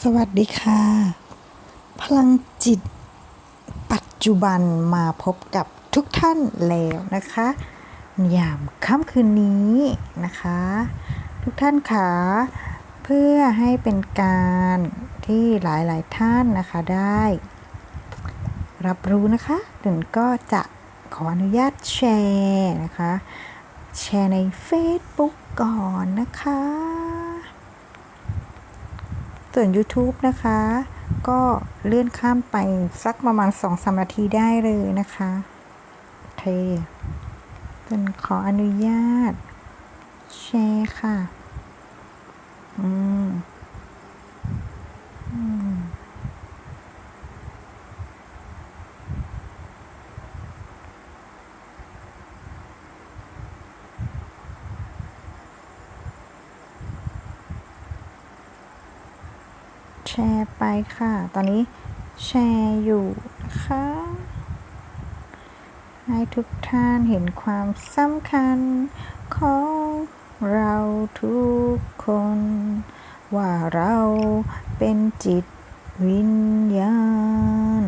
สวัสดีค่ะ พลังจิตปัจจุบันมาพบกับทุกท่านแล้วนะคะยามค่ำคืนนี้นะคะ ทุกท่านคะเพื่อให้เป็นการที่หลายๆท่านนะคะได้ รับรู้นะคะถึงก็จะขออนุญาตแชร์นะคะ แชร์ใน Facebook ก่อนนะคะ ส่วน YouTube นะคะ ก็เลื่อนข้ามไปสักประมาณสองสนาทีได้เลยนะคะโอเคเป็นขออนุญาต แชร์ค่ะ อืม แชร์ไปค่ะ ตอนนี้แชร์อยู่นะคะให้ทุกท่านเห็นความสำคัญของเราทุกคน ว่าเราเป็นจิตวิญญาณ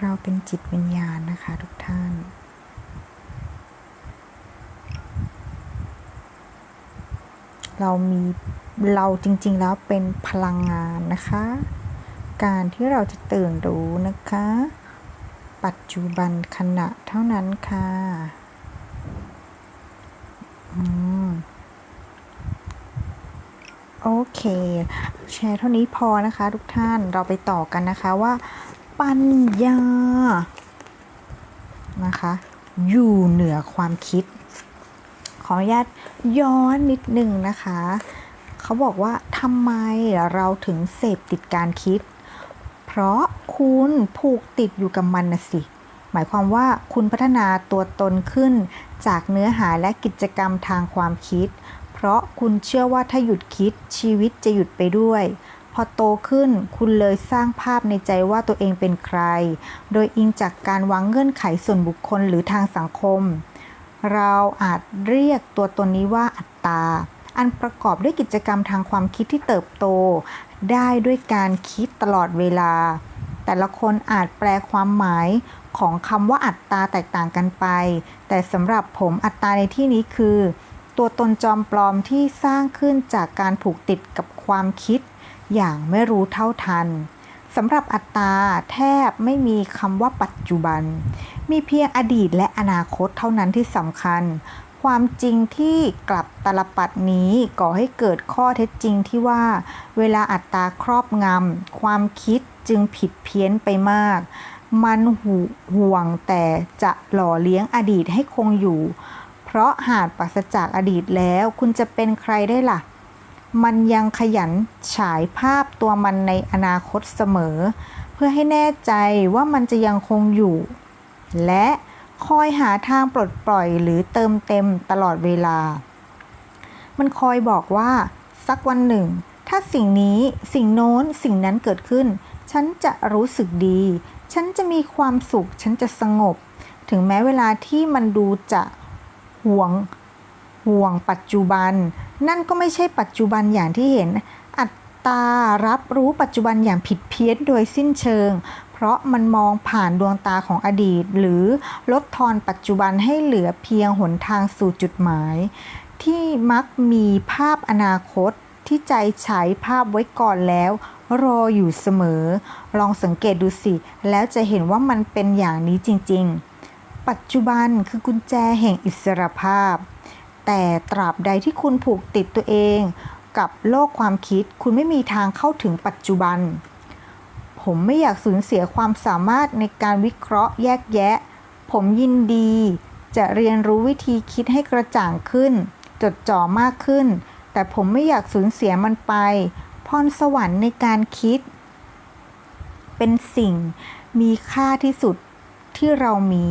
เราเป็นจิตวิญญาณนะคะทุกท่าน เรามีเราจริงๆแล้วเป็นพลังงานนะคะ การที่เราจะตื่นรู้นะคะ ปัจจุบันขณะเท่านั้นค่ะอืมโอเค แชร์เท่านี้พอนะคะ ทุกท่านเราไปต่อกันนะคะว่า ปัญญา นะคะ อยู่เหนือความคิด ออนุญาตย้อนนิดหนึ่งนะคะ เขาบอกว่าทำไมเราถึงเสพติดการคิด เพราะคุณผูกติดอยู่กับมันนะสิ หมายความว่าคุณพัฒนาตัวตนขึ้น จากเนื้อหาและกิจกรรมทางความคิด เพราะคุณเชื่อว่าถ้าหยุดคิดชีวิตจะหยุดไปด้วยพอโตขึ้นคุณเลยสร้างภาพในใจว่าตัวเองเป็นใคร โดยอิงจากการวางเงื่อนไขส่วนบุคคลหรือทางสังคม เราอาจเรียกตัวตนนี้ว่าอัตตา อันประกอบด้วยกิจกรรมทางความคิดที่เติบโต ได้ด้วยการคิดตลอดเวลา แต่ละคนอาจแปลความหมายของคำว่าอัตตาแตกต่างกันไป แต่สำหรับผมอัตตาในที่นี้คือ ตัวตนจอมปลอมที่สร้างขึ้นจากการผูกติดกับความคิด อย่างไม่รู้เท่าทันสำหรับอัตตาแทบไม่มีคำว่าปัจจุบัน มีเพียงอดีตและอนาคตเท่านั้นที่สำคัญ ความจริงที่กลับตลปัดนี้ก่อให้เกิดข้อเท็จจริงที่ว่า เวลาอัตตาครอบงำความคิดจึงผิดเพี้ยนไปมาก มันหูห่วงแต่จะหล่อเลี้ยงอดีตให้คงอยู่ เพราะหากปราศจากอดีตแล้วคุณจะเป็นใครได้ล่ะ มันยังขยันฉายภาพตัวมันในอนาคตเสมอ เพื่อให้แน่ใจว่ามันจะยังคงอยู่ และคอยหาทางปลดปล่อยหรือเติมเต็มตลอดเวลา มันคอยบอกว่า สักวันหนึ่ง ถ้าสิ่งนี้สิ่งโน้นสิ่งนั้นเกิดขึ้น ฉันจะรู้สึกดี ฉันจะมีความสุข ฉันจะสงบ ถึงแม้เวลาที่มันดูจะห่วงห่วงปัจจุบัน นั่นก็ไม่ใช่ปัจจุบันอย่างที่เห็น อัตตารับรู้ปัจจุบันอย่างผิดเพี้ยนโดยสิ้นเชิง เพราะมันมองผ่านดวงตาของอดีต หรือลดทอนปัจจุบันให้เหลือเพียงหนทางสู่จุดหมาย ที่มักมีภาพอนาคตที่ใจฉายภาพไว้ก่อนแล้ว รออยู่เสมอ ลองสังเกตดูสิ แล้วจะเห็นว่ามันเป็นอย่างนี้จริง ๆ ปัจจุบันคือกุญแจแห่งอิสรภาพ แต่ตราบใดที่คุณผูกติดตัวเอง กับโลกความคิดคุณไม่มีทางเข้าถึงปัจจุบัน ผมไม่อยากสูญเสียความสามารถในการวิเคราะห์แยกแยะ ผมยินดี จะเรียนรู้วิธีคิดให้กระจ่างขึ้น จดจ่อมากขึ้น แต่ผมไม่อยากสูญเสียมันไป พรสวรรค์ในการคิด เป็นสิ่งมีค่าที่สุดที่เรามี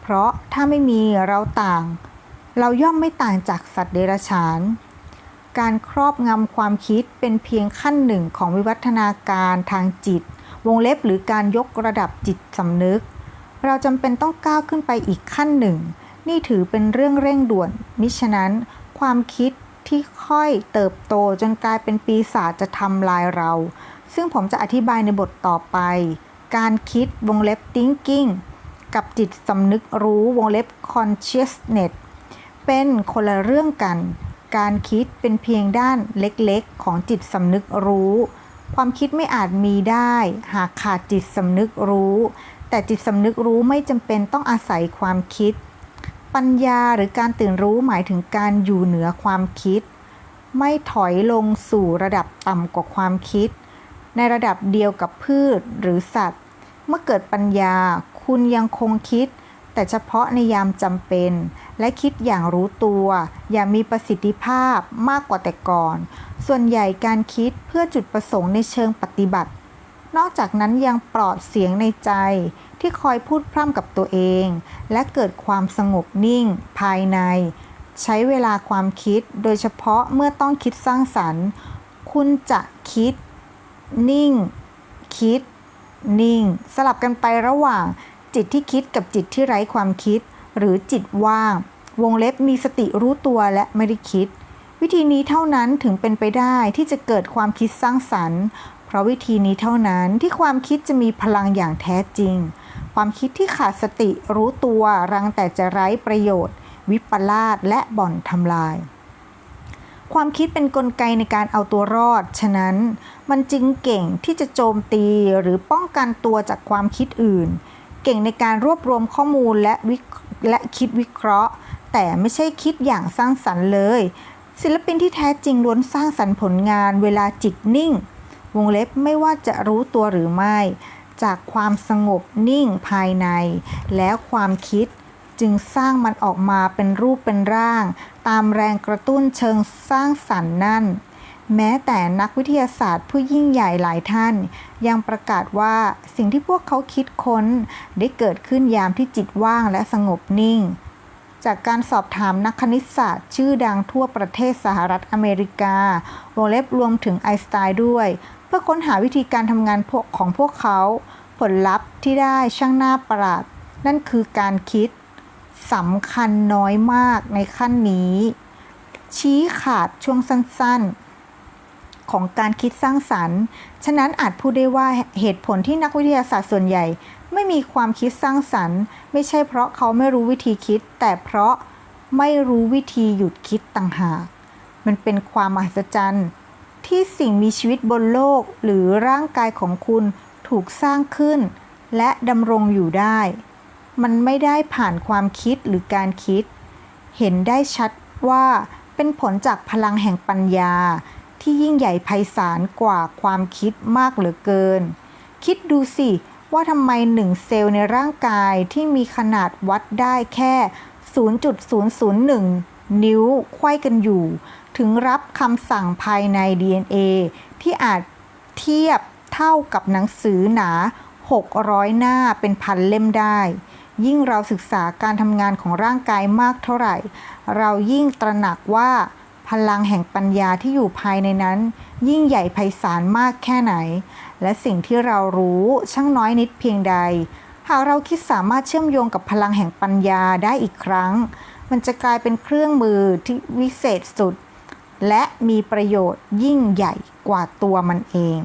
เพราะถ้าไม่มีเราต่าง เราย่อมไม่ต่างจากสัตว์เดรัจฉาน การครอบงำความคิดเป็นเพียงขั้นหนึ่งของวิวัฒนาการทางจิต วงเล็บหรือการยกระดับจิตสำนึก เราจำเป็นต้องก้าวขึ้นไปอีกขั้นหนึ่ง นี่ถือเป็นเรื่องเร่งด่วน มิฉะนั้น ความคิดที่ค่อยเติบโตจนกลายเป็นปีศาจจะทำลายเรา ซึ่งผมจะอธิบายในบทต่อไป การคิดวงเล็บ thinking กับจิตสำนึกรู้วงเล็บ consciousness เป็นคนละเรื่องกัน การคิดเป็นเพียงด้านเล็กๆ ของจิตสำนึกรู้ ความคิดไม่อาจมีได้ หากขาดจิตสำนึกรู้ แต่จิตสำนึกรู้ไม่จำเป็นต้องอาศัยความคิด ปัญญาหรือการตื่นรู้หมายถึงการอยู่เหนือความคิด ไม่ถอยลงสู่ระดับต่ำกว่าความคิด ในระดับเดียวกับพืชหรือสัตว์ เมื่อเกิดปัญญาคุณยังคงคิด แต่เฉพาะในยามจำเป็น และคิดอย่างรู้ตัว อย่างมีประสิทธิภาพมากกว่าแต่ก่อน ส่วนใหญ่การคิดเพื่อจุดประสงค์ในเชิงปฏิบัติ นอกจากนั้นยังปลอดเสียงในใจที่คอยพูดพร่ำกับตัวเอง และเกิดความสงบนิ่ง ภายใน ใช้เวลาความคิดโดยเฉพาะเมื่อต้องคิดสร้างสรรค์ คุณจะคิด นิ่ง คิด นิ่ง สลับกันไประหว่าง จิตที่คิดกับจิตที่ไร้ความคิด หรือจิตว่าง วงเล็บมีสติรู้ตัวและไม่ได้คิด วิธีนี้เท่านั้นถึงเป็นไปได้ที่จะเกิดความคิดสร้างสรรค์ เพราะวิธีนี้เท่านั้นที่ความคิดจะมีพลังอย่างแท้จริง ความคิดที่ขาดสติรู้ตัวรังแต่จะไร้ประโยชน์ วิปลาสและบ่อนทำลายความคิดเป็นนกลไกในการเอาตัวรอด ฉะนั้นมันจึงเก่งที่จะโจมตีหรือป้องกันตัวจากความคิดอื่น เก่งในการรวบรวมข้อมูลและวิและคิดวิเคราะห์ แต่ไม่ใช่คิดอย่างสร้างสรรค์เลย ศิลปินที่แท้จริงล้วนสร้างสรรค์ผลงานเวลาจิตนิ่ง วงเล็บไม่ว่าจะรู้ตัวหรือไม่ จากความสงบนิ่งภายใน แล้วความคิดจึงสร้างมันออกมาเป็นรูปเป็นร่าง ตามแรงกระตุ้นเชิงสร้างสรรค์นั่น แม้แต่นักวิทยาศาสตร์ผู้ยิ่งใหญ่หลายท่าน ยังประกาศว่าสิ่งที่พวกเขาคิดค้น ได้เกิดขึ้นยามที่จิตว่างและสงบนิ่ง จากการสอบถามนักคณิตศาสตร์ชื่อดังทั่วประเทศสหรัฐอเมริกาวงเล็บรวมถึงไอน์สไตน์ด้วย เพื่อค้นหาวิธีการทำงานของพวกเขา ผลลัพธ์ที่ได้ช่างน่าประหลาด นั่นคือการคิดสำคัญน้อยมากในขั้นนี้ ชี้ขาดช่วงสั้นๆ ของการคิดสร้างสรรค์ ฉะนั้นอาจพูดได้ว่าเหตุผลที่นักวิทยาศาสตร์ส่วนใหญ่ ไม่มีความคิดสร้างสรรค์ ไม่ใช่เพราะเขาไม่รู้วิธีคิด แต่เพราะไม่รู้วิธีหยุดคิดต่างหาก มันเป็นความมหัศจรรย์ ที่สิ่งมีชีวิตบนโลกหรือร่างกายของคุณถูกสร้างขึ้น และดำรงอยู่ได้ มันไม่ได้ผ่านความคิดหรือการคิด เห็นได้ชัดว่าเป็นผลจากพลังแห่งปัญญา ที่ยิ่งใหญ่ไพศาลกว่าความคิดมากเหลือเกิน คิดดูสิ ว่าทำไมหนึ่งเซลล์ในร่างกายที่มีขนาดวัดได้แค่ 0.001 นิ้วไขว้กันอยู่ ถึงรับคำสั่งภายใน DNA ที่อาจเทียบเท่ากับหนังสือหนา 600 หน้าเป็นพันเล่มได้ ยิ่งเราศึกษาการทำงานของร่างกายมากเท่าไหร่ เรายิ่งตระหนักว่า พลังแห่งปัญญาที่อยู่ภายในนั้น ยิ่งใหญ่ไพศาลมากแค่ไหน และสิ่งที่เรารู้ช่างน้อยนิดเพียงใด หากเราคิดสามารถเชื่อมโยงกับพลังแห่งปัญญาได้อีกครั้ง มันจะกลายเป็นเครื่องมือที่วิเศษสุด และมีประโยชน์ยิ่งใหญ่กว่าตัวมันเอง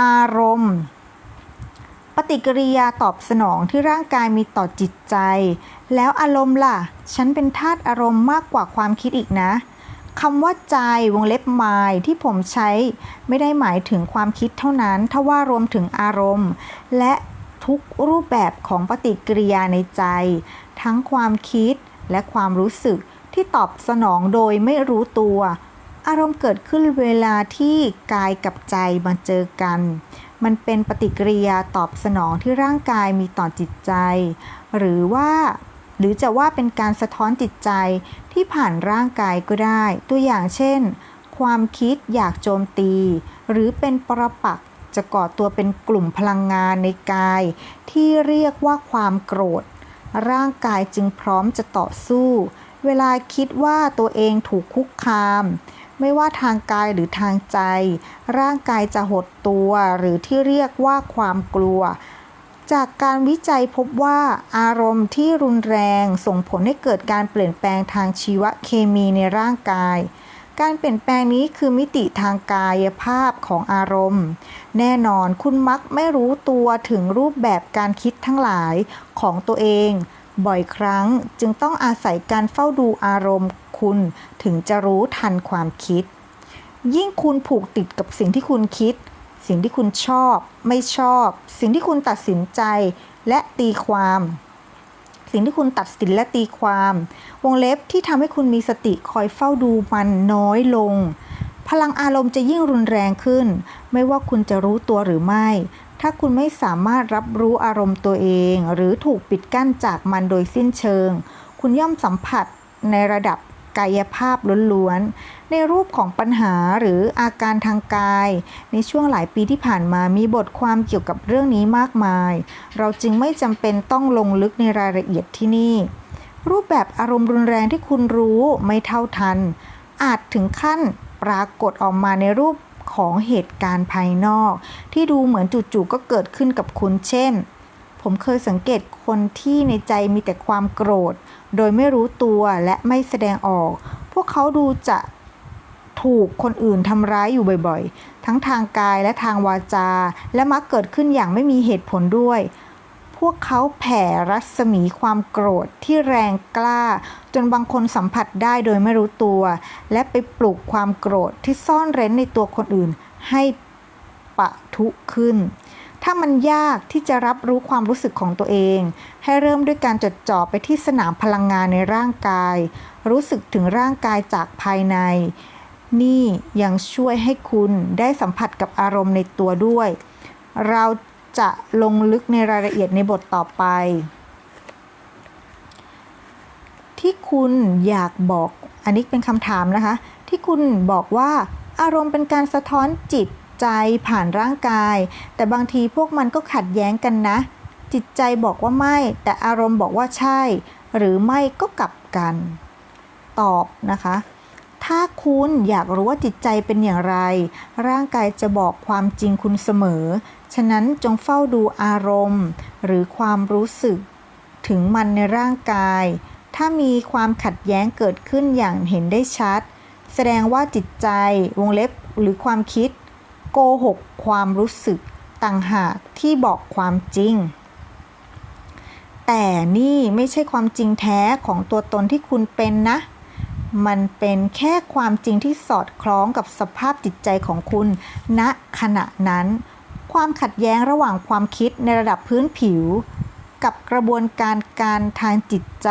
อารมณ์ ปฏิกิริยาตอบสนองที่ร่างกายมีต่อจิตใจ แล้วอารมณ์ล่ะ ฉันเป็นธาตุอารมณ์มากกว่าความคิดอีกนะคำว่าใจวงเล็บ mind ที่ผมใช้ไม่ได้หมายถึงความคิดเท่านั้นทว่ารวมถึงอารมณ์ และทุกรูปแบบของปฏิกิริยาในใจ ทั้งความคิดและความรู้สึกที่ตอบสนองโดยไม่รู้ตัว อารมณ์เกิดขึ้นเวลาที่กายกับใจมาเจอกัน มันเป็นปฏิกิริยาตอบสนองที่ร่างกายมีต่อจิตใจ หรือว่าหรือจะว่าเป็นการสะท้อนจิตใจที่ผ่านร่างกายก็ได้ ตัวอย่างเช่น ความคิดอยากโจมตี หรือเป็นปรปักษ์จะก่อตัวเป็นกลุ่มพลังงานในกาย ที่เรียกว่าความโกรธ ร่างกายจึงพร้อมจะต่อสู้ เวลาคิดว่าตัวเองถูกคุกคาม ไม่ว่าทางกายหรือทางใจ ร่างกายจะหดตัวหรือที่เรียกว่าความกลัว จากการวิจัยพบว่าอารมณ์ที่รุนแรงส่งผลให้เกิดการเปลี่ยนแปลงทางชีวเคมีในร่างกาย การเปลี่ยนแปลงนี้คือมิติทางกายภาพของอารมณ์ แน่นอนคุณมักไม่รู้ตัวถึงรูปแบบการคิดทั้งหลายของตัวเอง บ่อยครั้งจึงต้องอาศัยการเฝ้าดูอารมณ์ คุณถึงจะรู้ทันความคิด ยิ่งคุณผูกติดกับสิ่งที่คุณคิด สิ่งที่คุณชอบ ไม่ชอบ สิ่งที่คุณตัดสินใจและตีความ สิ่งที่คุณตัดสินและตีความ วงเล็บที่ทำให้คุณมีสติคอยเฝ้าดูมันน้อยลง พลังอารมณ์จะยิ่งรุนแรงขึ้น ไม่ว่าคุณจะรู้ตัวหรือไม่ ถ้าคุณไม่สามารถรับรู้อารมณ์ตัวเอง หรือถูกปิดกั้นจากมันโดยสิ้นเชิง คุณย่อมสัมผัสในระดับ กายภาพล้วนๆ ในรูปของปัญหาหรืออาการทางกาย ในช่วงหลายปีที่ผ่านมามีบทความเกี่ยวกับเรื่องนี้มากมาย เราจึงไม่จำเป็นต้องลงลึกในรายละเอียดที่นี่ รูปแบบอารมณ์รุนแรงที่คุณรู้ไม่เท่าทัน อาจถึงขั้นปรากฏออกมาในรูปของเหตุการณ์ภายนอก ที่ดูเหมือนจู่ๆก็เกิดขึ้นกับคุณเช่น ผมเคยสังเกตคนที่ในใจมีแต่ความโกรธ โดยไม่รู้ตัวและไม่แสดงออก พวกเขาดูจะถูกคนอื่นทำร้ายอยู่บ่อยๆ ทั้งทางกายและทางวาจา และมักเกิดขึ้นอย่างไม่มีเหตุผลด้วย พวกเขาแผ่รัศมีความโกรธที่แรงกล้า จนบางคนสัมผัสได้โดยไม่รู้ตัว และไปปลุกความโกรธที่ซ่อนเร้นในตัวคนอื่นให้ปะทุขึ้น ถ้ามันยากที่จะรับรู้ความรู้สึกของตัวเอง ให้เริ่มด้วยการจดจ่อไปที่สนามพลังงานในร่างกาย รู้สึกถึงร่างกายจากภายใน นี่ยังช่วยให้คุณได้สัมผัสกับอารมณ์ในตัวด้วย เราจะลงลึกในรายละเอียดในบทต่อไป ที่คุณอยากบอกอันนี้เป็นคำถามนะคะ ที่คุณบอกว่าอารมณ์เป็นการสะท้อนจิต ใจผ่านร่างกาย แต่บางทีพวกมันก็ขัดแย้งกันนะ จิตใจบอกว่าไม่ แต่อารมณ์บอกว่าใช่ หรือไม่ก็กลับกัน ตอบนะคะ ถ้าคุณอยากรู้ว่าจิตใจเป็นอย่างไร ร่างกายจะบอกความจริงคุณเสมอ ฉะนั้นจงเฝ้าดูอารมณ์ หรือความรู้สึก ถึงมันในร่างกาย ถ้ามีความขัดแย้งเกิดขึ้นอย่างเห็นได้ชัด แสดงว่าจิตใจวงเล็บหรือความคิด โกหกความรู้สึกต่างหากที่บอกความจริง แต่นี่ไม่ใช่ความจริงแท้ของตัวตนที่คุณเป็นนะ มันเป็นแค่ความจริงที่สอดคล้องกับสภาพจิตใจของคุณณขณะนั้น ความขัดแย้งระหว่างความคิดในระดับพื้นผิว กับกระบวนการการทางจิตใจ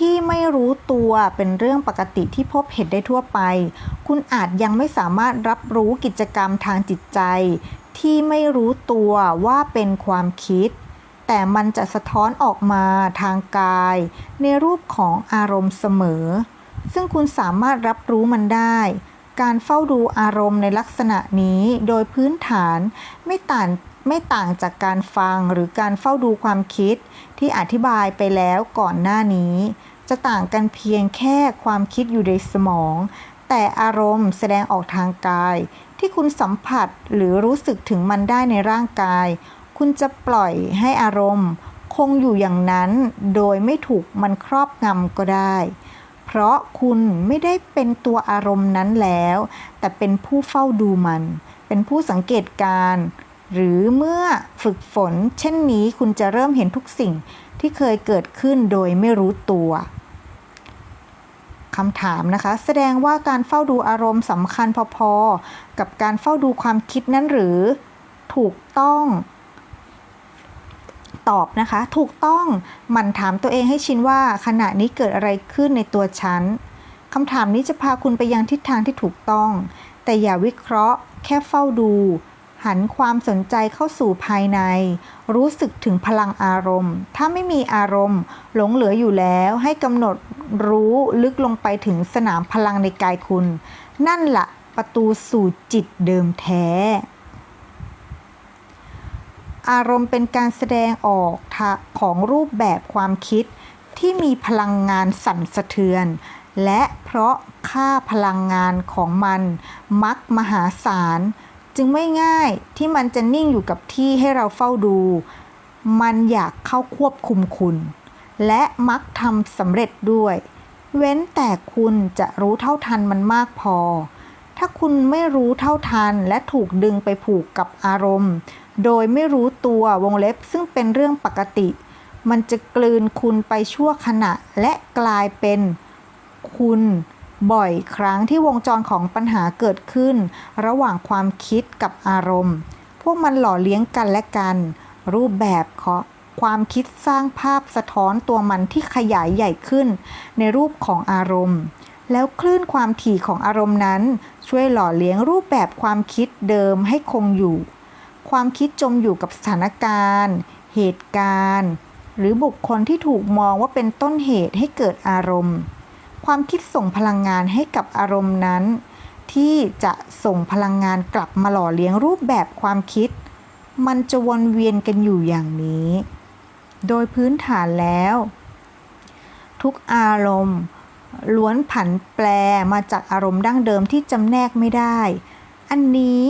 ที่ไม่รู้ตัวเป็นเรื่องปกติที่พบเห็นได้ทั่วไป คุณอาจยังไม่สามารถรับรู้กิจกรรมทางจิตใจ ที่ไม่รู้ตัวว่าเป็นความคิด แต่มันจะสะท้อนออกมาทางกาย ในรูปของอารมณ์เสมอ ซึ่งคุณสามารถรับรู้มันได้ การเฝ้าดูอารมณ์ในลักษณะนี้โดยพื้นฐานไม่ต่างไม่ต่างจากการฟังหรือการเฝ้าดูความคิดที่อธิบายไปแล้วก่อนหน้านี้ จะต่างกันเพียงแค่ความคิดอยู่ในสมอง แต่อารมณ์แสดงออกทางกาย ที่คุณสัมผัสหรือรู้สึกถึงมันได้ในร่างกาย คุณจะปล่อยให้อารมณ์ คงอยู่อย่างนั้นโดยไม่ถูกมันครอบงำก็ได้ เพราะคุณไม่ได้เป็นตัวอารมณ์นั้นแล้ว แต่เป็นผู้เฝ้าดูมัน เป็นผู้สังเกตการณ์หรือเมื่อฝึกฝนเช่นนี้คุณจะเริ่มเห็นทุกสิ่งที่เคยเกิดขึ้นโดยไม่รู้ตัว คำถามนะคะ แสดงว่าการเฝ้าดูอารมณ์สำคัญพอๆ กับการเฝ้าดูความคิดนั้นหรือถูกต้องตอบนะคะ ถูกต้องมันถามตัวเองให้ชินว่าขณะนี้เกิดอะไรขึ้นในตัวฉันคำถามนี้จะพาคุณไปยังทิศทางที่ถูกต้อง แต่อย่าวิเคราะห์ แค่เฝ้าดู หันความสนใจเข้าสู่ภายใน รู้สึกถึงพลังอารมณ์ ถ้าไม่มีอารมณ์ หลงเหลืออยู่แล้วให้กำหนดรู้ลึกลงไปถึงสนามพลังในกายคุณ นั่นละประตูสู่จิตเดิมแท้ อารมณ์เป็นการแสดงออกของรูปแบบความคิดที่มีพลังงานสั่นสะเทือน และเพราะค่าพลังงานของมัน มักมหาศาล จึงไม่ง่ายที่มันจะนิ่งอยู่กับที่ให้เราเฝ้าดู มันอยากเข้าควบคุมคุณ และมักทำสำเร็จด้วย เว้นแต่คุณจะรู้เท่าทันมันมากพอ ถ้าคุณไม่รู้เท่าทันและถูกดึงไปผูกกับอารมณ์ โดยไม่รู้ตัววงเล็บซึ่งเป็นเรื่องปกติ มันจะกลืนคุณไปชั่วขณะและกลายเป็นคุณ บ่อยครั้งที่วงจรของปัญหาเกิดขึ้น ระหว่างความคิดกับอารมณ์ พวกมันหล่อเลี้ยงกันและกัน รูปแบบของความคิดสร้างภาพสะท้อนตัวมันที่ขยายใหญ่ขึ้น ในรูปของอารมณ์ แล้วคลื่นความถี่ของอารมณ์นั้น ช่วยหล่อเลี้ยงรูปแบบความคิดเดิมให้คงอยู่ ความคิดจมอยู่กับสถานการณ์ เหตุการณ์ หรือบุคคลที่ถูกมองว่าเป็นต้นเหตุให้เกิดอารมณ์ ความคิดส่งพลังงานให้กับอารมณ์นั้น ที่จะส่งพลังงานกลับมาหล่อเลี้ยงรูปแบบความคิด มันจะวนเวียนกันอยู่อย่างนี้ โดยพื้นฐานแล้ว ทุกอารมณ์ ล้วนผันแปรมาจากอารมณ์ดั้งเดิมที่จำแนกไม่ได้ อันนี้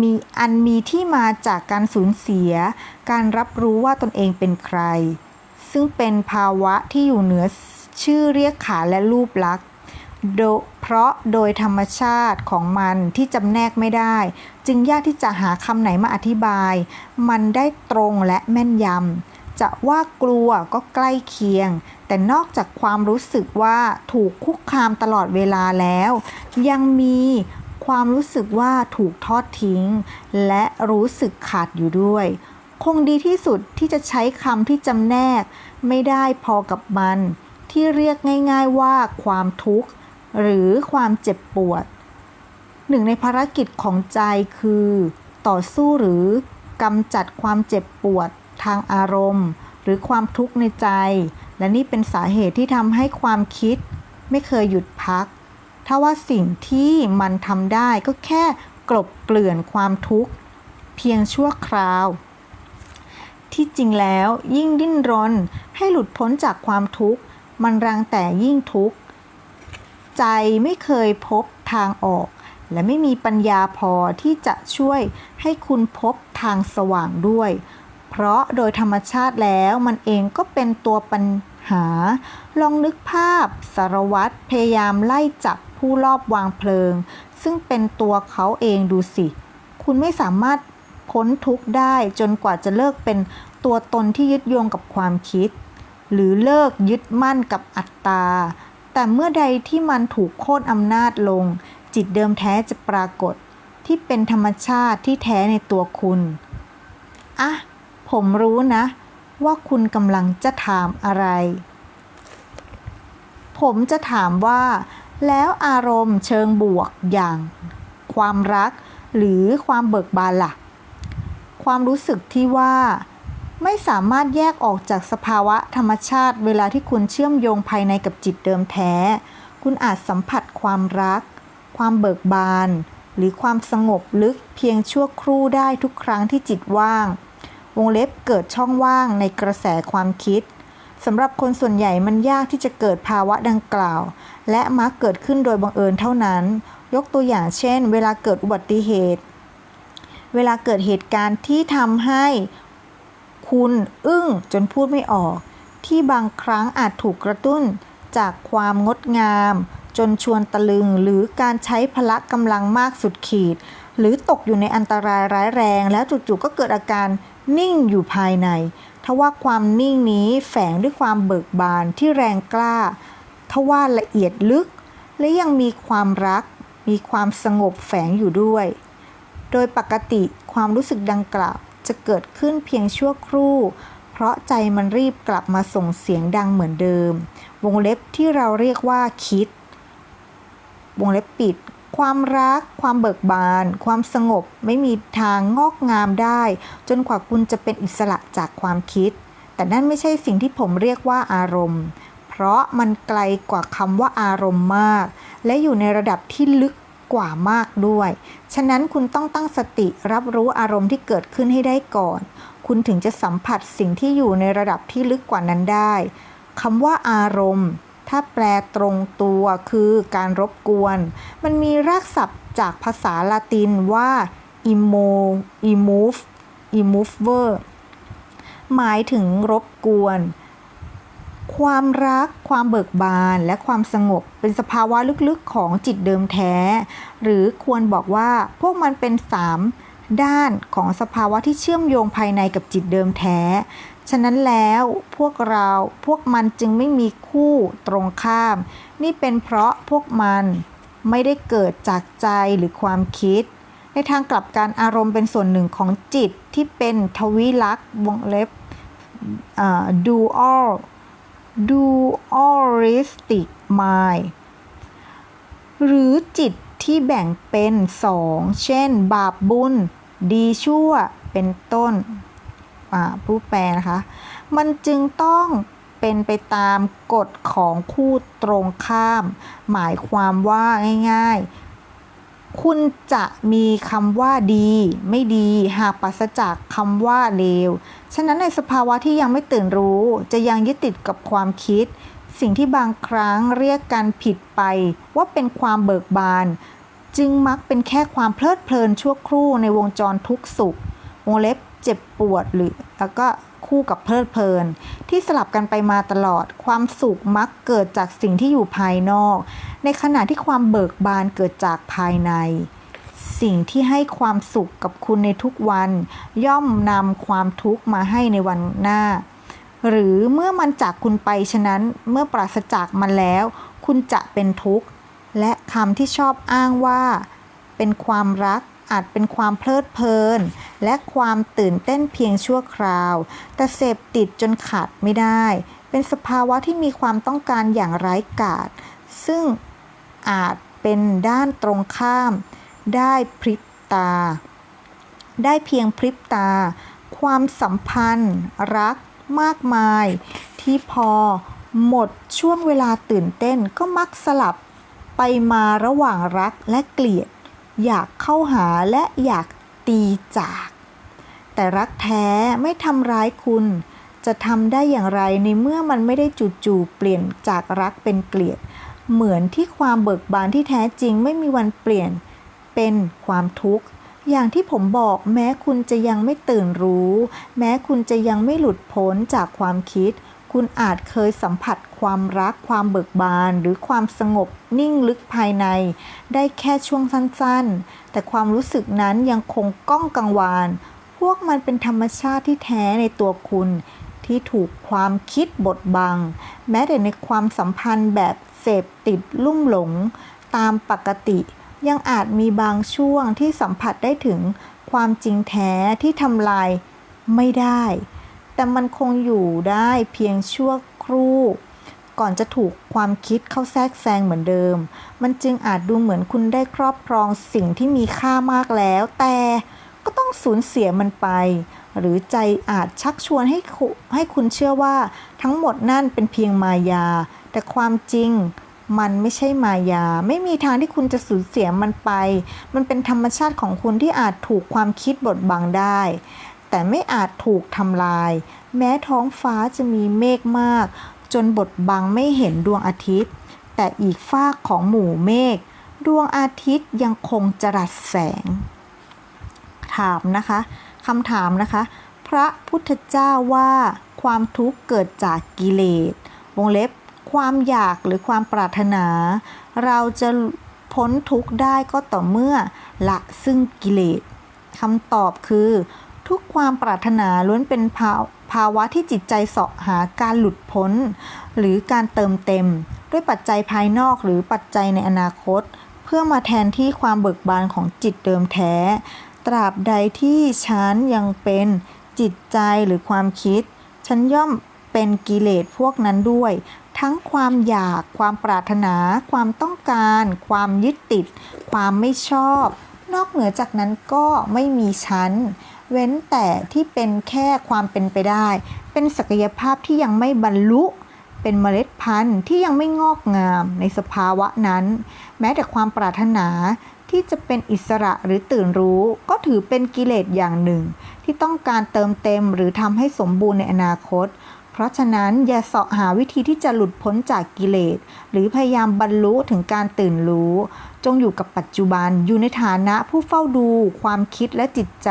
มีอันมีที่มาจากการสูญเสีย การรับรู้ว่าตนเองเป็นใคร ซึ่งเป็นภาวะที่อยู่เหนือ ชื่อเรียกขาและรูปลักษณ์เพราะโดยธรรมชาติของมันที่จำแนกไม่ได้ จึงยากที่จะหาคำไหนมาอธิบาย มันได้ตรงและแม่นยำจะว่ากลัวก็ใกล้เคียง แต่นอกจากความรู้สึกว่าถูกคุกคามตลอดเวลาแล้ว ยังมีความรู้สึกว่าถูกทอดทิ้ง และรู้สึกขาดอยู่ด้วย คงดีที่สุดที่จะใช้คำที่จำแนกไม่ได้พอกับมัน ที่เรียกง่ายๆว่าความทุกข์ หรือความเจ็บปวด หนึ่งในภารกิจของใจคือ ต่อสู้หรือกำจัดความเจ็บปวดทางอารมณ์ หรือความทุกข์ในใจ และนี่เป็นสาเหตุที่ทำให้ความคิด ไม่เคยหยุดพัก ถ้าว่าสิ่งที่มันทำได้ก็แค่กลบเกลื่อนความทุกข์ เพียงชั่วคราว ที่จริงแล้วยิ่งดิ้นรนให้หลุดพ้นจากความทุกข์ มันรังแต่ยิ่งทุกข์ใจไม่เคยพบทางออก และไม่มีปัญญาพอที่จะช่วยให้คุณพบทางสว่างด้วย เพราะโดยธรรมชาติแล้วมันเองก็เป็นตัวปัญหา ลองนึกภาพสารวัตรพยายามไล่จับผู้ลอบวางเพลิง ซึ่งเป็นตัวเขาเองดูสิ คุณไม่สามารถพ้นทุกข์ได้จนกว่าจะเลิกเป็นตัวตนที่ยึดโยงกับความคิด หรือเลิกยึดมั่นกับอัตตา แต่เมื่อใดที่มันถูกโค่นอำนาจลง จิตเดิมแท้จะปรากฏ ที่เป็นธรรมชาติที่แท้ในตัวคุณอะผมรู้นะ ว่าคุณกำลังจะถามอะไร ผมจะถามว่า แล้วอารมณ์เชิงบวกอย่าง ความรักหรือความเบิกบานล่ะ ความรู้สึกที่ว่า ไม่สามารถแยกออกจากสภาวะธรรมชาติเวลาที่คุณเชื่อมโยงภายในกับจิตเดิมแท้ คุณอาจสัมผัสความรัก ความเบิกบาน หรือความสงบลึกเพียงชั่วครู่ได้ทุกครั้งที่จิตว่าง วงเล็บเกิดช่องว่างในกระแสความคิดสำหรับคนส่วนใหญ่มันยากที่จะเกิดภาวะดังกล่าว และมักเกิดขึ้นโดยบังเอิญเท่านั้น ยกตัวอย่างเช่น เวลาเกิดอุบัติเหตุ เวลาเกิดเหตุการณ์ที่ทำให้ คุณ อึ้งจนพูดไม่ออก ที่บางครั้งอาจถูกกระตุ้นจากความงดงาม จนชวนตะลึงหรือการใช้พละกำลังมากสุดขีด หรือตกอยู่ในอันตรายร้ายแรง แล้วจู่ๆก็เกิดอาการนิ่งอยู่ภายในทว่าความนิ่งนี้แฝงด้วยความเบิกบานที่แรงกล้าทว่าละเอียดลึก และยังมีความรัก มีความสงบแฝงอยู่ด้วย โดยปกติความรู้สึกดังกล่าว จะเกิดขึ้นเพียงชั่วครู่ เพราะใจมันรีบกลับมาส่งเสียงดังเหมือนเดิม วงเล็บที่เราเรียกว่าคิด วงเล็บปิด ความรัก ความเบิกบาน ความสงบไม่มีทางงอกงามได้ จนกว่าคุณจะเป็นอิสระจากความคิด แต่นั่นไม่ใช่สิ่งที่ผมเรียกว่าอารมณ์ เพราะมันไกลกว่าคำว่าอารมณ์มาก และอยู่ในระดับที่ลึก กว่ามากด้วย ฉะนั้นคุณต้องตั้งสติรับรู้อารมณ์ที่เกิดขึ้นให้ได้ก่อน คุณถึงจะสัมผัสสิ่งที่อยู่ในระดับที่ลึกกว่านั้นได้คำว่าอารมณ์ ถ้าแปลตรงตัวคือการรบกวน มันมีรากศัพท์จากภาษาละตินว่า emo emove emover หมายถึงรบกวน ความรัก ความเบิกบาน และความสงบ เป็นสภาวะลึกๆของจิตเดิมแท้ หรือควรบอกว่าพวกมันเป็นสามด้านของสภาวะที่เชื่อมโยงภายในกับจิตเดิมแท้ ฉะนั้นแล้วพวกเราพวกมันจึงไม่มีคู่ตรงข้าม นี่เป็นเพราะพวกมันไม่ได้เกิดจากใจหรือความคิด ในทางกลับการอารมณ์เป็นส่วนหนึ่งของจิตที่เป็นทวิลักษ์วงเล็บอ่า dual dualistic mind หรือจิตที่แบ่งเป็นสอง เช่น บาปบุญ ดีชั่ว เป็นต้น ผู้แปลนะคะ มันจึงต้องเป็นไปตามกฎของคู่ตรงข้าม หมายความว่าง่าย ๆ คุณจะมีคำว่าดี ไม่ดีหากปราศจากคำว่าเลว ฉะนั้นในสภาวะที่ยังไม่ตื่นรู้ จะยังยึดติดกับความคิด สิ่งที่บางครั้งเรียกกันผิดไป ว่าเป็นความเบิกบาน จึงมักเป็นแค่ความเพลิดเพลินชั่วครู่ในวงจรทุกข์สุข วงเล็บเจ็บปวดหรือแล้วก็คู่กับเพลิดเพลิน ที่สลับกันไปมาตลอด ความสุขมักเกิดจากสิ่งที่อยู่ภายนอก ในขณะที่ความเบิกบานเกิดจากภายใน สิ่งที่ให้ความสุขกับคุณในทุกวัน ย่อมนำความทุกข์มาให้ในวันหน้า หรือเมื่อมันจากคุณไปฉะนั้นเมื่อปราศจากมันแล้ว คุณจะเป็นทุกข์ และคำที่ชอบอ้างว่า เป็นความรัก อาจเป็นความเพลิดเพลิน และความตื่นเต้นเพียงชั่วคราว แต่เสพติดจนขาดไม่ได้ เป็นสภาวะที่มีความต้องการอย่างไร้กาศ ซึ่งอาจเป็นด้านตรงข้าม ได้พริบตา ได้เพียงพริบตา ความสัมพันธ์ รักมากมาย ที่พอหมดช่วงเวลาตื่นเต้นก็มักสลับไปมาระหว่างรักและเกลียด อยากเข้าหาและอยากตีจาก แต่รักแท้ไม่ทำร้ายคุณ จะทำได้อย่างไรในเมื่อมันไม่ได้จู่ๆเปลี่ยนจากรักเป็นเกลียด เหมือนที่ความเบิกบานที่แท้จริงไม่มีวันเปลี่ยนเป็นความทุกข์อย่างที่ผมบอกแม้คุณจะยังไม่ตื่นรู้ แม้คุณจะยังไม่หลุดพ้นจากความคิด คุณอาจเคยสัมผัสความรักความเบิกบาน หรือความสงบนิ่งลึกภายใน ได้แค่ช่วงสั้นๆ แต่ความรู้สึกนั้นยังคงก้องกังวาน พวกมันเป็นธรรมชาติที่แท้ในตัวคุณ ที่ถูกความคิดบดบัง แม้แต่ในความสัมพันธ์แบบเสพติดลุ่มหลง ตามปกติ ยังอาจมีบางช่วงที่สัมผัสได้ถึงความจริงแท้ที่ทำลายไม่ได้ แต่มันคงอยู่ได้เพียงชั่วครู่ ก่อนจะถูกความคิดเข้าแทรกแซงเหมือนเดิม มันจึงอาจดูเหมือนคุณได้ครอบครองสิ่งที่มีค่ามากแล้ว แต่ก็ต้องสูญเสียมันไป หรือใจอาจชักชวนให้ให้คุณเชื่อว่าทั้งหมดนั่นเป็นเพียงมายา แต่ความจริงมันไม่ใช่มายา ไม่มีทางที่คุณจะสูญเสียมันไป มันเป็นธรรมชาติของคุณที่อาจถูกความคิดบดบังได้ แต่ไม่อาจถูกทำลาย แม้ท้องฟ้าจะมีเมฆมาก จนบดบังไม่เห็นดวงอาทิตย์ แต่อีกฟากของหมู่เมฆดวงอาทิตย์ยังคงจรัสแสง ถามนะคะคำถามนะคะ พระพุทธเจ้าว่าความทุกข์เกิดจากกิเลสวงเล็บความอยากหรือความปรารถนา เราจะพ้นทุกข์ได้ก็ต่อเมื่อละซึ่งกิเลสคำตอบคือ ทุกความปรารถนาล้วนเป็นภาภาวะที่จิตใจเสาะหาการหลุดพ้น หรือการเติมเต็ม ด้วยปัจจัยภายนอกหรือปัจจัยในอนาคต เพื่อมาแทนที่ความเบิกบานของจิตเดิมแท้ ตราบใดที่ฉันยังเป็นจิตใจหรือความคิด ฉันย่อมเป็นกิเลสพวกนั้นด้วย ทั้งความอยาก ความปรารถนา ความต้องการ ความยึดติด ความไม่ชอบ นอกเหนือจากนั้นก็ไม่มีฉัน เว้นแต่ที่เป็นแค่ความเป็นไปได้ เป็นศักยภาพที่ยังไม่บรรลุ เป็นเมล็ดพันธุ์ที่ยังไม่งอกงามในสภาวะนั้น แม้แต่ความปรารถนาที่จะเป็นอิสระหรือตื่นรู้ ก็ถือเป็นกิเลสอย่างหนึ่ง ที่ต้องการเติมเต็มหรือทำให้สมบูรณ์ในอนาคต เพราะฉะนั้นอย่าเสาะหาวิธีที่จะหลุดพ้นจากกิเลส หรือพยายามบรรลุถึงการตื่นรู้ จงอยู่กับปัจจุบันอยู่ในฐานะผู้เฝ้าดูความคิดและจิตใจ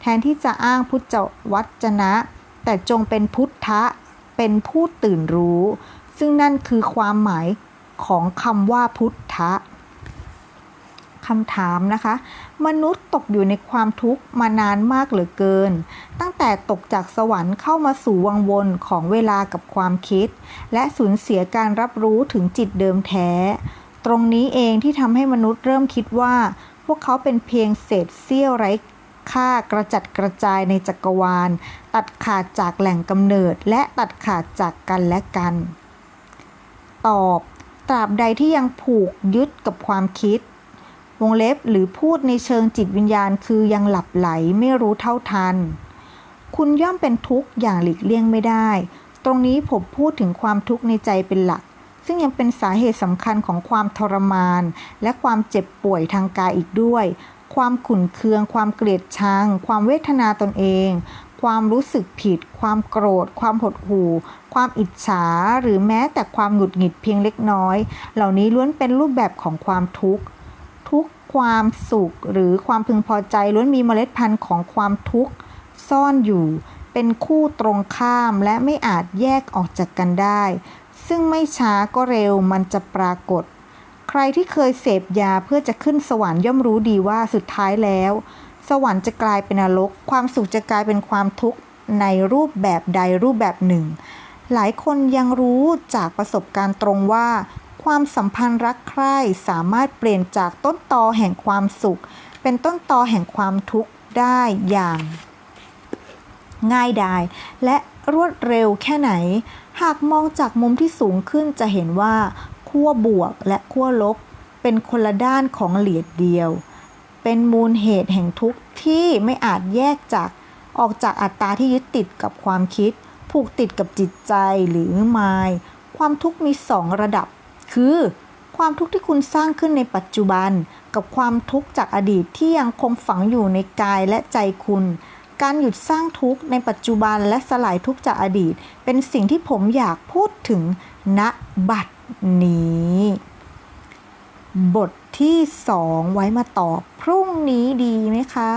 แทนที่จะอ้างพุทธวจนะแต่แต่จงเป็นพุทธะเป็นผู้ตื่นรู้ ซึ่งนั่นคือความหมายของคำว่าพุทธะคำถามนะคะ มนุษย์ตกอยู่ในความทุกข์มานานมากเหลือเกิน ตั้งแต่ตกจากสวรรค์เข้ามาสู่วังวนของเวลากับความคิด และสูญเสียการรับรู้ถึงจิตเดิมแท้ ตรงนี้เองที่ทำให้มนุษย์เริ่มคิดว่า พวกเขาเป็นเพียงเศษเสี้ยวไร้ค่ากระจัดกระจายในจักรวาล ตัดขาดจากแหล่งกำเนิดและตัดขาดจากกันและกัน ตอบ ตราบใดที่ยังผูกยึดกับความคิด วงเล็บหรือพูดในเชิงจิตวิญญาณคือยังหลับไหลไม่รู้เท่าทัน คุณย่อมเป็นทุกข์อย่างหลีกเลี่ยงไม่ได้ ตรงนี้ผมพูดถึงความทุกข์ในใจเป็นหลัก ซึ่งยังเป็นสาเหตุสำคัญของความทรมาน และความเจ็บป่วยทางกายอีกด้วย ความขุ่นเคือง ความเกลียดชัง ความเวทนาตนเอง ความรู้สึกผิด ความโกรธ ความหดหู่ ความอิจฉา หรือแม้แต่ความหงุดหงิดเพียงเล็กน้อย เหล่านี้ล้วนเป็นรูปแบบของความทุกข์ ทุกความสุขหรือความพึงพอใจล้วนมีเมล็ดพันธุ์ของความทุกข์ซ่อนอยู่เป็นคู่ตรงข้ามและไม่อาจแยกออกจากกันได้ ซึ่งไม่ช้าก็เร็วมันจะปรากฏ ใครที่เคยเสพยาเพื่อจะขึ้นสวรรค์ย่อมรู้ดีว่าสุดท้ายแล้ว สวรรค์จะกลายเป็นนรก ความสุขจะกลายเป็นความทุกข์ในรูปแบบใดรูปแบบหนึ่ง หลายคนยังรู้จากประสบการณ์ตรงว่า ความสัมพันธ์รักใคร่สามารถเปลี่ยนจากต้นตอแห่งความสุข เป็นต้นตอแห่งความทุกข์ได้อย่าง ง่ายดายและรวดเร็วแค่ไหน หากมองจากมุมที่สูงขึ้นจะเห็นว่าขั้วบวกและขั้วลบ เป็นคนละด้านของเหรียญเดียว เป็นมูลเหตุแห่งทุกข์ที่ไม่อาจแยกจากออกจากอัตตาที่ยึดติดกับความคิด ผูกติดกับจิตใจหรือมายความทุกข์มีสองระดับ คือ ความทุกข์ที่คุณสร้างขึ้นในปัจจุบัน กับความทุกข์จากอดีตที่ยังคงฝังอยู่ในกายและใจคุณ การหยุดสร้างทุกข์ในปัจจุบันและสลายทุกข์จากอดีต เป็นสิ่งที่ผมอยากพูดถึงณบัดนี้ บทที่สองไว้มาตอบพรุ่งนี้ดีไหมคะ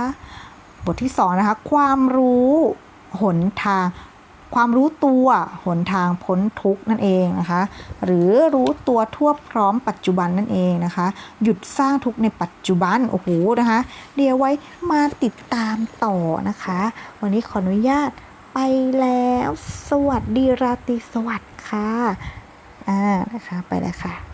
บทที่สองนะคะ ความรู้หนทาง ความรู้ตัวหนทางพ้นทุกนั่นเองนะคะ หรือรู้ตัวทั่วพร้อมปัจจุบันนั่นเองนะคะ หยุดสร้างทุกในปัจจุบันโอ้โหนะคะเดี๋ยวไว้มาติดตามต่อนะคะ วันนี้ขออนุญาตไปแล้ว สวัสดีราตรีสวัสดิ์ค่ะอ่านะคะไปแล้วค่ะ